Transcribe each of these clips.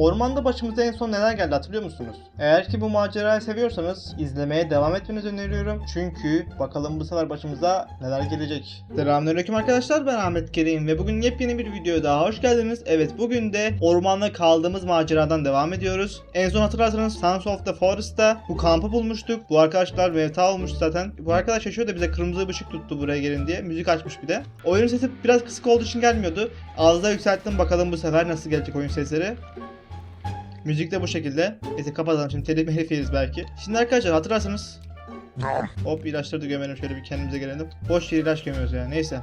Ormanda başımıza en son neler geldi hatırlıyor musunuz? Eğer ki bu macerayı seviyorsanız izlemeye devam etmenizi öneriyorum. Çünkü bakalım bu sefer başımıza neler gelecek. Selamünaleyküm arkadaşlar ben Ahmet Kerim ve bugün yepyeni bir videoya daha hoş geldiniz. Evet bugün de ormanda kaldığımız maceradan devam ediyoruz. En son hatırlarsanız Sons of the Forest'ta bu kampı bulmuştuk. Bu arkadaşlar mevta olmuş zaten. Bu arkadaş yaşıyor da bize kırmızı ışık tuttu buraya gelin diye. Müzik açmış bir de. Oyunun sesi biraz kısık olduğu için gelmiyordu. Az daha yükselttim bakalım bu sefer nasıl gelecek oyun sesleri. Müzik de bu şekilde. Neyse kapatalım şimdi telif yeriz belki. Şimdi arkadaşlar hatırlarsanız Hop ilaçları da gömelim şöyle bir kendimize gelelim. Boş yere ilaç gömüyoruz yani neyse.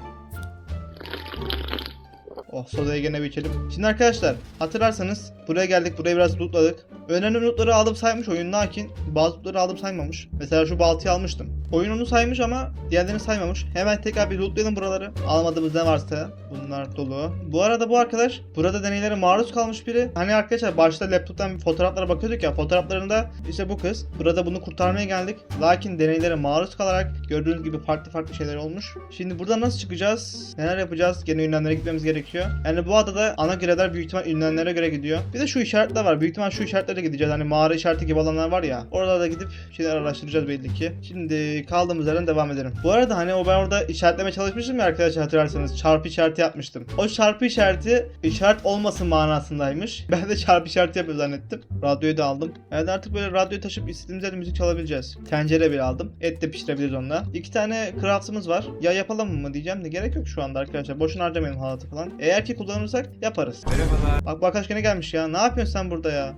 Oh sodayı gene bir içelim. Şimdi arkadaşlar hatırlarsanız buraya geldik burayı biraz lootladık. Önemli lootları aldım saymış oyun lakin bazı lootları aldım saymamış. Mesela şu baltayı almıştım. Oyun onu saymış ama diğerlerini saymamış. Hemen tekrar bir lootlayalım buraları. Almadığımız ne varsa bunlar dolu. Bu arada bu arkadaş burada deneylere maruz kalmış biri. Hani arkadaşlar başta laptoptan fotoğraflara bakıyorduk ya fotoğraflarında işte bu kız. Burada bunu kurtarmaya geldik. Lakin deneylere maruz kalarak gördüğünüz gibi farklı farklı şeyler olmuş. Şimdi burada nasıl çıkacağız? Neler yapacağız? Gene ünlemlere gitmemiz gerekiyor. Yani bu adada ana görevler büyük ihtimal ünlemlere göre gidiyor. Bir de şu işaretler var. Büyük ihtimal şu işaretlere gideceğiz. Hani mağara işareti gibi olanlar var ya. Orada da gidip şeyler araştıracağız belli ki. Şimdi kaldığımız yerden devam edelim. Bu arada hani o ben orada işaretleme çalışmıştım ya arkadaşlar hatırlarsanız. Çarpı işareti yapmıştım. O çarpı işareti işaret olmasın manasındaymış. Ben de çarpı işareti yapıyor zannettim. Radyoyu da aldım. Yani artık böyle radyoyu taşıp istediğimiz yerde müzik çalabileceğiz. Tencere bile aldım. Et de pişirebiliriz onunla. İki tane craftımız var. Ya yapalım mı diyeceğim de gerek yok şu anda arkadaşlar. Boşuna harcamayalım halatı falan. Eğer ki kullanırsak yaparız. Merhabalar. Bak bak arkadaş gene gelmiş ya. Ne yapıyorsun sen burada ya?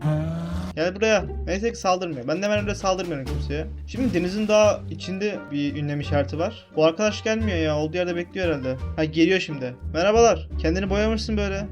Gel buraya. Neyse ki saldırmıyor. Ben de hemen öyle saldırmıyorum kimseye. Şimdi denizin daha içinde bir ünlem işareti var. Bu arkadaş gelmiyor ya. Olduğu yerde bekliyor herhalde. Ha geliyor şimdi. Merhabalar. Kendini boyamışsın böyle.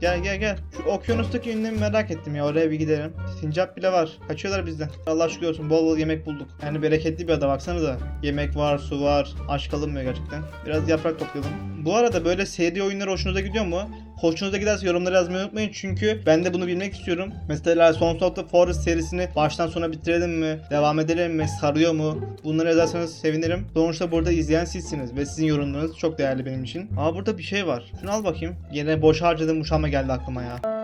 Gel gel gel. Şu okyanustaki ünlemi merak ettim ya. Oraya bir gidelim. Sincap bile var. Kaçıyorlar bizden. Allah şükür olsun. Bol bol yemek bulduk. Yani bereketli bir ada baksanıza. Yemek var, su var. Aç kalınmıyor gerçekten. Biraz yaprak toplayalım. Bu arada böyle seri oyunlar hoşunuza gidiyor mu? Hoşunuza giderse yorumlara yazmayı unutmayın çünkü ben de bunu bilmek istiyorum. Mesela Sons of the Forest serisini baştan sona bitirelim mi? Devam edelim mi? Sarıyor mu? Bunları yazarsanız sevinirim. Sonuçta burada izleyen sizsiniz ve sizin yorumlarınız çok değerli benim için. Aa burada bir şey var. Şunu al bakayım. Yine boş harcadığım uşağıma geldi aklıma ya.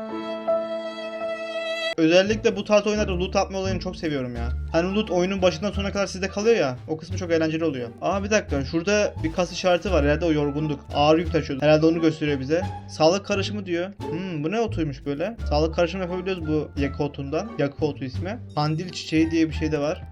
Özellikle bu tarz oyunlarda loot atma olayını çok seviyorum ya. Hani loot oyunun başından sonuna kadar sizde kalıyor ya. O kısmı çok eğlenceli oluyor. Aa bir dakika şurada bir kas işareti var. Herhalde o yorgunduk. Ağır yük taşıyordu. Herhalde onu gösteriyor bize. Sağlık karışımı diyor. Hmm bu ne otuymuş böyle? Sağlık karışımı yapabiliyoruz bu yakı otundan. Yakı otu ismi. Pandil çiçeği diye bir şey de var.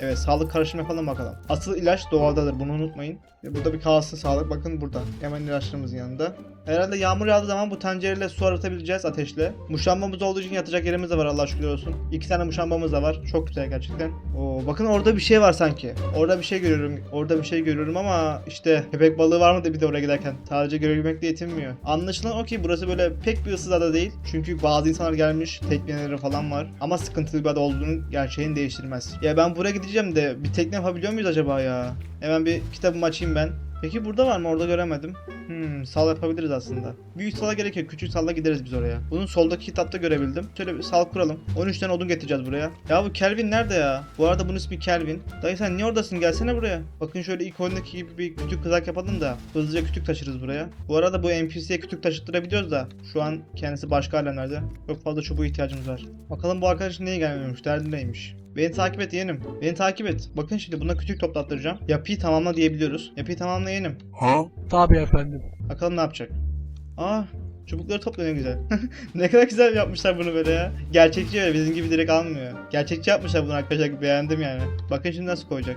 Evet sağlık karışımı yapalım bakalım. Asıl ilaç doğadadır bunu unutmayın. Burada bir kalsın sağlık bakın burada. Hemen ilaçlarımızın yanında. Herhalde yağmur yağdığı zaman bu tencereyle su aratabileceğiz ateşle. Muşambamız olduğu için yatacak yerimiz de var Allah şükür olsun. İki tane muşambamız da var. Çok güzel gerçekten. Oo, bakın orada bir şey var sanki. Orada bir şey görüyorum. Orada bir şey görüyorum ama işte köpek balığı var mı da bir de oraya giderken. Sadece görebilmekle yetinmiyor. Anlaşılan o ki burası böyle pek bir ıssız ada değil. Çünkü bazı insanlar gelmiş. Tekneleri falan var. Ama sıkıntılı bir ada olduğunu gerçeğini değiştirmez. Ya ben buraya gideceğim de bir tekne yapabiliyor muyuz acaba ya? Hemen bir kitabımı açayım ben. Peki burada var mı? Orada göremedim. Hmm, sal yapabiliriz aslında. Büyük sala gerek yok. Küçük salla gideriz biz oraya. Bunun soldaki kitapta görebildim. Şöyle bir sal kuralım. 13 tane odun getireceğiz buraya. Ya bu Kelvin nerede ya? Bu arada bunun ismi Kelvin. Dayı sen niye oradasın? Gelsene buraya. Bakın şöyle ilk oyundaki gibi bir kütük kızak yapalım da hızlıca kütük taşırız buraya. Bu arada bu NPC'ye kütük taşıttırabiliyoruz da şu an kendisi başka alemlerde. Çok fazla çubuğa ihtiyacımız var. Bakalım bu arkadaş niye gelmiyormuş? Derdi neymiş? Beni takip et yeğenim. Beni takip et. Bakın şimdi buna kütük toplattıracağım. Yapıyı tamamla diyebiliyoruz. Yapıyı tamamla yeğenim. Tabii efendim. Bakalım ne yapacak. Aa çubukları topluyor ne güzel. ne kadar güzel yapmışlar bunu böyle ya. Gerçekçi öyle bizim gibi direkt almıyor. Gerçekçi yapmışlar bunu arkadaşlar beğendim yani. Bakın şimdi nasıl koyacak.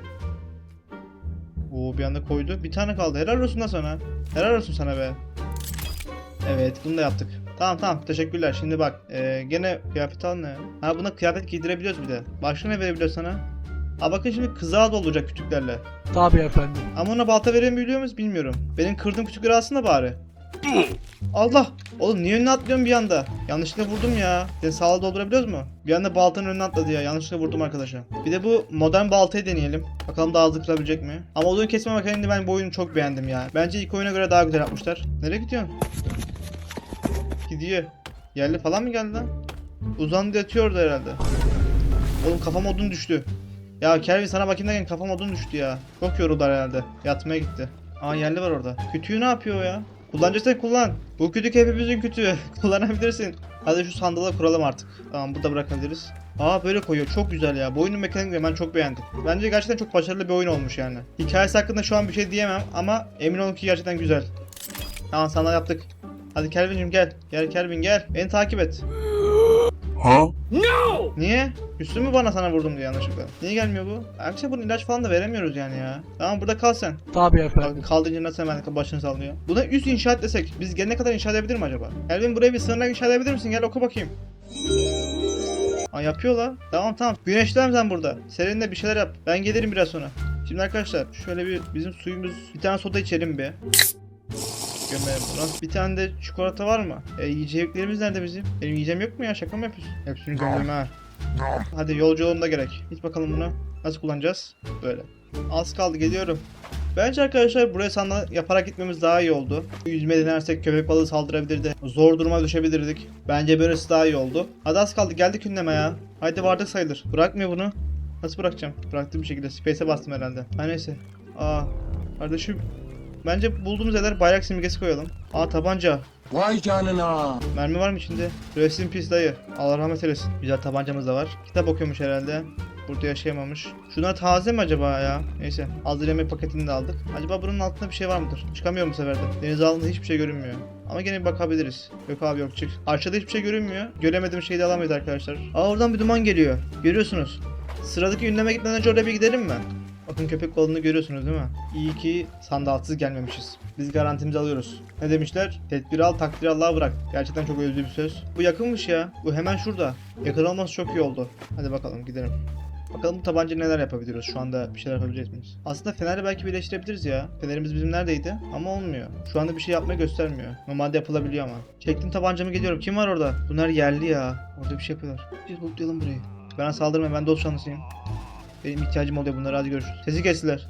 Oo bir anda koydu. Bir tane kaldı. Helal olsun da sana. Helal olsun sana be. Evet bunu da yaptık. Tamam tamam teşekkürler. Şimdi bak ee, gene kıyafet al ne? Ha buna kıyafet giydirebiliyoruz bir de. Başka ne verebiliyor sana? Ha bakın şimdi kızağa dolacak kütüklerle. Tabii efendim. Ama ona balta verebiliyor muyuz bilmiyorum. Benim kırdığım kütükleri alsana bari. Allah! Oğlum niye önüne atlıyorsun bir anda? Yanlışlıkla vurdum ya. Seni sağla doldurabiliyoruz mu? Bir anda baltanın önüne atladı ya. Yanlışlıkla vurdum arkadaşa. Bir de bu modern baltayı deneyelim. Bakalım daha hızlı kırabilecek mi? Ama odun kesme makineni ben bu oyunu çok beğendim ya. Bence ilk oyuna göre daha güzel yapmışlar. Nereye gidiyorsun? Gidiyor. Yerli falan mı geldi lan? Uzandı yatıyordu herhalde. Oğlum kafam odun düştü. Ya Kelvin sana bakayım derken kafam odun düştü ya. Çok yoruldu herhalde. Yatmaya gitti. Aa yerli var orada. Kütüğü ne yapıyor ya? Kullanacaksan kullan. Bu kütük hepimizin kütüğü. Kullanabilirsin. Hadi şu sandalı kuralım artık. Tamam burada bırakabiliriz. Aa böyle koyuyor. Çok güzel ya. Bu oyunun mekanikleri ben çok beğendim. Bence gerçekten çok başarılı bir oyun olmuş yani. Hikayesi hakkında şu an bir şey diyemem ama emin olun ki gerçekten güzel. Tamam sandal yaptık. Hadi Kelvin'cim gel. Gel Kelvin gel. Beni takip et. Huh? Niye? Üstü mü bana sana vurdum diye yanlışlıkla. Niye gelmiyor bu? Ayrıca bunun ilaç falan da veremiyoruz yani ya. Tamam burada kal sen. Tabii efendim. Bak kaldığınca nasıl hemen başını sallıyor. Buna üst inşaat desek biz gelene kadar inşa edebilir mi acaba? Elvin buraya bir sığınak inşa edebilir misin? Gel oku bakayım. Aa yapıyor la. Tamam tamam. Güneşlen sen burada. Seninle bir şeyler yap. Ben gelirim biraz sonra. Şimdi arkadaşlar şöyle bir bizim suyumuz bir tane soda içelim bir. Gömelim bunu. Bir tane de çikolata var mı? E, yiyeceklerimiz nerede bizim? Benim yiyeceğim yok mu ya? Şaka mı yapıyorsun? Hepsini gömelim ha. Hadi yolcu yolunda gerek. Git bakalım bunu. Nasıl kullanacağız? Böyle. Az kaldı geliyorum. Bence arkadaşlar buraya sandal yaparak gitmemiz daha iyi oldu. Yüzme denersek köpek balığı saldırabilirdi. Zor duruma düşebilirdik. Bence böylesi daha iyi oldu. Hadi az kaldı geldik ünleme ya. Haydi vardık sayılır. Bırakmıyor bunu. Nasıl bırakacağım? Bıraktığım bir şekilde. Space'e bastım herhalde. Ha neyse. Aa. Kardeşim. Bence bulduğumuz yerler bayrak simgesi koyalım. Aa tabanca. Vay canına. Mermi var mı içinde? İn peace dayı. Allah rahmet eylesin. Güzel tabancamız da var. Kitap okuyormuş herhalde. Burada yaşayamamış. Şunlar taze mi acaba ya? Neyse. Hazır yemek paketini de aldık. Acaba bunun altında bir şey var mıdır? Çıkamıyor bu sefer de. Deniz altında hiçbir şey görünmüyor. Ama gene bakabiliriz. Yok abi yok çık. Aşağıda hiçbir şey görünmüyor. Göremediğim şeyi de alamayız arkadaşlar. Aa oradan bir duman geliyor. Görüyorsunuz. Sıradaki ünleme gitmeden önce oraya bir gidelim mi? Bakın köpek balığını görüyorsunuz değil mi? İyi ki sandalsız gelmemişiz. Biz garantimizi alıyoruz. Ne demişler? Tedbir al, takdir Allah'a bırak. Gerçekten çok özlü bir söz. Bu yakınmış ya. Bu hemen şurada. Yakın olması çok iyi oldu. Hadi bakalım gidelim. Bakalım bu tabanca neler yapabiliyoruz. Şu anda bir şeyler yapabilecek miyiz? Aslında feneri belki birleştirebiliriz ya. Fenerimiz bizim neredeydi? Ama olmuyor. Şu anda bir şey yapmayı göstermiyor. Normalde yapılabiliyor ama. Çektim tabancamı geliyorum. Kim var orada? Bunlar yerli ya. Orada bir şey yapıyorlar. Biz bulutlayalım burayı. Bana saldırmayın. Ben dost canlısıyım. Benim ihtiyacım oluyor bunlara. Hadi görüşürüz. Sesi kestiler.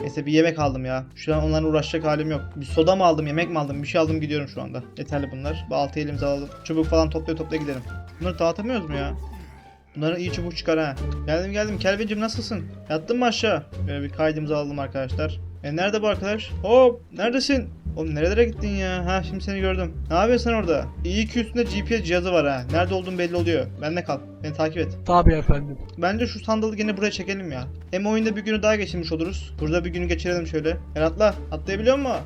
Neyse bir yemek aldım ya. Şu an onlarla uğraşacak halim yok. Bir soda mı aldım, yemek mi aldım, bir şey aldım gidiyorum şu anda. Yeterli bunlar. Baltayı elimize alalım. Çubuk falan toplaya toplaya gidelim. Bunları dağıtamıyoruz mu ya? Bunların iyi çubuk çıkar ha. Geldim geldim. Kelvin'cim nasılsın? Yattın mı aşağı? Böyle bir kaydımızı alalım arkadaşlar. E nerede bu arkadaş? Hop! Neredesin? Oğlum nerelere gittin ya? Ha şimdi seni gördüm. Ne yapıyorsun sen orada? İyi ki üstünde GPS cihazı var ha. Nerede olduğun belli oluyor. Benle kal. Beni takip et. Tabii efendim. Bence şu sandalı gene buraya çekelim ya. Hem oyunda bir günü daha geçirmiş oluruz. Burada bir günü geçirelim şöyle. Gel atla. Atlayabiliyor musun?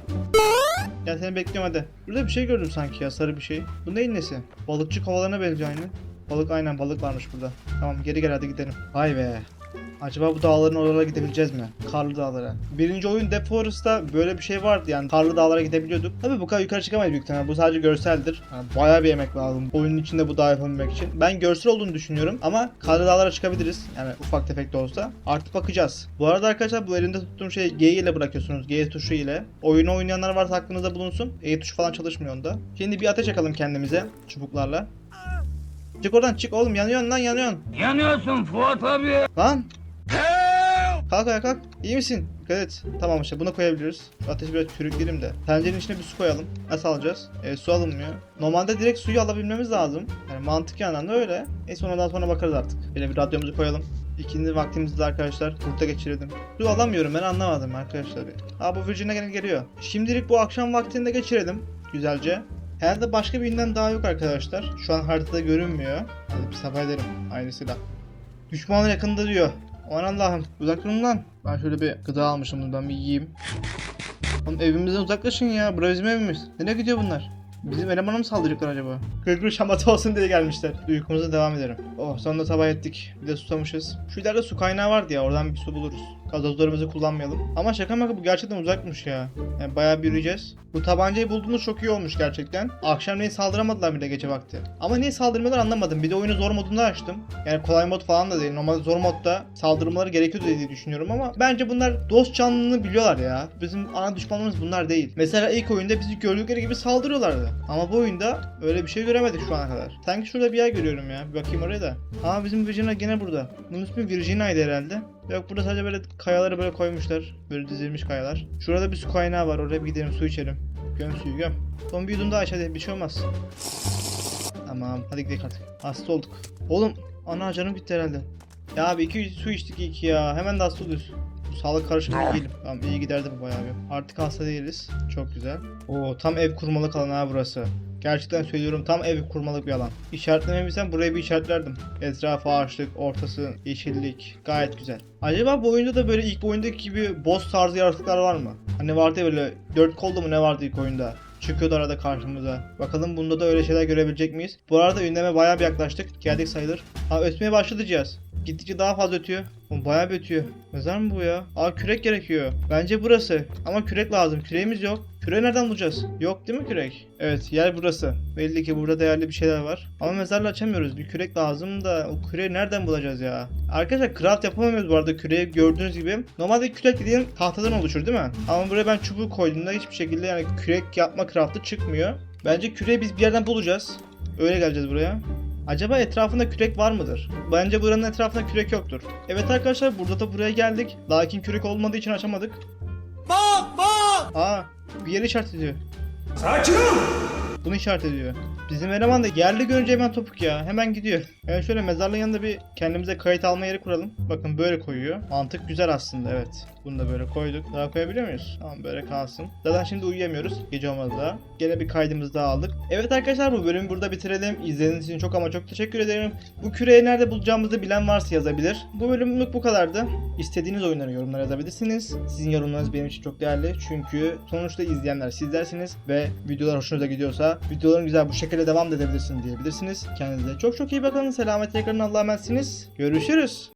Gel seni bekliyorum hadi. Burada bir şey gördüm sanki ya sarı bir şey. Bu neyin nesi? Balıkçı kovalarına benziyor aynı. Balık aynen balık varmış burada. Tamam geri gel hadi gidelim. Vay be. Acaba bu dağların oralara gidebileceğiz mi? Karlı dağlara. Birinci oyun Death Forest'ta böyle bir şey vardı yani karlı dağlara gidebiliyorduk. Tabii bu kadar yukarı çıkamayız büyük ihtimalle. Bu sadece görseldir. Yani bayağı bir emek lazım oyunun içinde bu dağı yapabilmek için. Ben görsel olduğunu düşünüyorum ama karlı dağlara çıkabiliriz. Yani ufak tefek de olsa. Artık bakacağız. Bu arada arkadaşlar bu elinde tuttuğum şey G ile bırakıyorsunuz. G tuşu ile. Oyunu oynayanlar varsa aklınızda bulunsun. E tuşu falan çalışmıyor onda. Şimdi bir ateş yakalım kendimize çubuklarla. Çık oradan çık oğlum yanıyorsun lan yanıyorsun. Yanıyorsun Fuat abi. Lan Kalk ayağa kalk. İyi misin? Dikkat et. Tamam işte buna koyabiliriz. Ateşi biraz sürükleyelim de. Tencerenin içine bir su koyalım. Nasıl alacağız? E, su alınmıyor. Normalde direkt suyu alabilmemiz lazım. Yani mantık yandan da öyle. E sonradan sonra bakarız artık. Böyle bir radyomuzu koyalım. İkinci vaktimizde de arkadaşlar burada geçirelim. Su alamıyorum ben anlamadım arkadaşlar. Aa bu Virgin'e gene geliyor. Şimdilik bu akşam vaktinde geçirelim. Güzelce. Herhalde başka birinden daha yok arkadaşlar. Şu an haritada görünmüyor. Hadi bir sabah edelim. Aynısıyla. Düşman yakında diyor. Aman Allah'ım uzak durun lan. Ben şöyle bir gıda almışım bundan bir yiyeyim. Oğlum evimizden uzaklaşın ya. Burası bizim evimiz. Nereye gidiyor bunlar? Bizim elemana mı saldıracaklar acaba? Gırgır şamata olsun diye gelmişler. Uykumuza devam edelim. Oh sonunda sabah ettik. Bir de susamışız. Şu ileride su kaynağı vardı ya oradan bir su buluruz. Gazozlarımızı kullanmayalım. Ama şaka maka bu gerçekten uzakmış ya. Yani bayağı bir yürüyeceğiz. Bu tabancayı bulduğunuz çok iyi olmuş gerçekten. Akşamleyin saldıramadılar bile gece vakti. Ama niye saldırmıyorlar anlamadım. Bir de oyunu zor modunda açtım. Yani kolay mod falan da değil. Normalde zor modda saldırmaları gerekiyordu diye düşünüyorum ama bence bunlar dost canlılığını biliyorlar ya. Bizim ana düşmanımız bunlar değil. Mesela ilk oyunda bizi gördükleri gibi saldırıyorlardı. Ama bu oyunda öyle bir şey göremedik şu ana kadar. Sanki şurada bir yer görüyorum ya. Bir bakayım oraya da. Aa bizim Virginia gene burada. Bunun ismi Virginia'ydı herhalde. Yok burada sadece böyle kayaları böyle koymuşlar. Böyle dizilmiş kayalar. Şurada bir su kaynağı var. Oraya bir gidelim su içelim. Göm suyu göm. Son bir yudum daha hadi bir şey olmaz. Tamam hadi gidelim artık. Hasta olduk. Oğlum ana canım bitti herhalde. Ya abi iki su içtik iki ya. Hemen de hasta oluyoruz. Sağlık karışımı değilim. Tamam iyi giderdi bu bayağı bir. Artık hasta değiliz. Çok güzel. Oo tam ev kurmalık alan ha burası. Gerçekten söylüyorum tam ev kurmalık bir alan. İşaretlememizden buraya bir işaretlerdim. Etrafı ağaçlık, ortası yeşillik. Gayet güzel. Acaba bu oyunda da böyle ilk oyundaki gibi boss tarzı yaratıklar var mı? Hani vardı ya böyle dört kollu mu ne vardı ilk oyunda? Çıkıyordu arada karşımıza. Bakalım bunda da öyle şeyler görebilecek miyiz? Bu arada ünleme bayağı bir yaklaştık. Geldik sayılır. Ha ötmeye başladı cihaz. Gittikçe daha fazla ötüyor. Oğlum bayağı bir ötüyor. Mezar mı bu ya? Aa kürek gerekiyor. Bence burası. Ama kürek lazım. Küreğimiz yok. Küreği nereden bulacağız? Yok değil mi kürek? Evet yer burası. Belli ki burada değerli bir şeyler var. Ama mezarla açamıyoruz. Bir kürek lazım da o küreği nereden bulacağız ya? Arkadaşlar craft yapamıyoruz bu arada küreği gördüğünüz gibi. Normalde kürek dediğin tahtadan oluşur değil mi? Ama buraya ben çubuğu koyduğumda hiçbir şekilde yani kürek yapma craftı çıkmıyor. Bence küreği biz bir yerden bulacağız. Öyle geleceğiz buraya. Acaba etrafında kürek var mıdır? Bence buranın etrafında kürek yoktur. Evet arkadaşlar burada da buraya geldik. Lakin kürek olmadığı için açamadık. Bak bak! Aa bir yeri işaret ediyor. Sakin ol. Bunu işaret ediyor. Bizim eleman da yerli görünce hemen topuk ya. Hemen gidiyor. Yani şöyle mezarlığın yanında bir kendimize kayıt alma yeri kuralım. Bakın böyle koyuyor. Mantık güzel aslında evet. Bunu da böyle koyduk. Daha koyabiliyor muyuz? Tamam böyle kalsın. Zaten şimdi uyuyamıyoruz. Gece olmadı daha. Gene bir kaydımızı daha aldık. Evet arkadaşlar bu bölümü burada bitirelim. İzlediğiniz için çok ama çok teşekkür ederim. Bu küreği nerede bulacağımızı bilen varsa yazabilir. Bu bölümlük bu kadardı. İstediğiniz oyunları yorumlara yazabilirsiniz. Sizin yorumlarınız benim için çok değerli. Çünkü sonuçta izleyenler sizlersiniz ve videolar hoşunuza gidiyorsa videoların güzel bu şekilde devam da edebilirsin diyebilirsiniz. Kendinize çok çok iyi bakın. Selametle kalın. Allah'a emanetsiniz. Görüşürüz.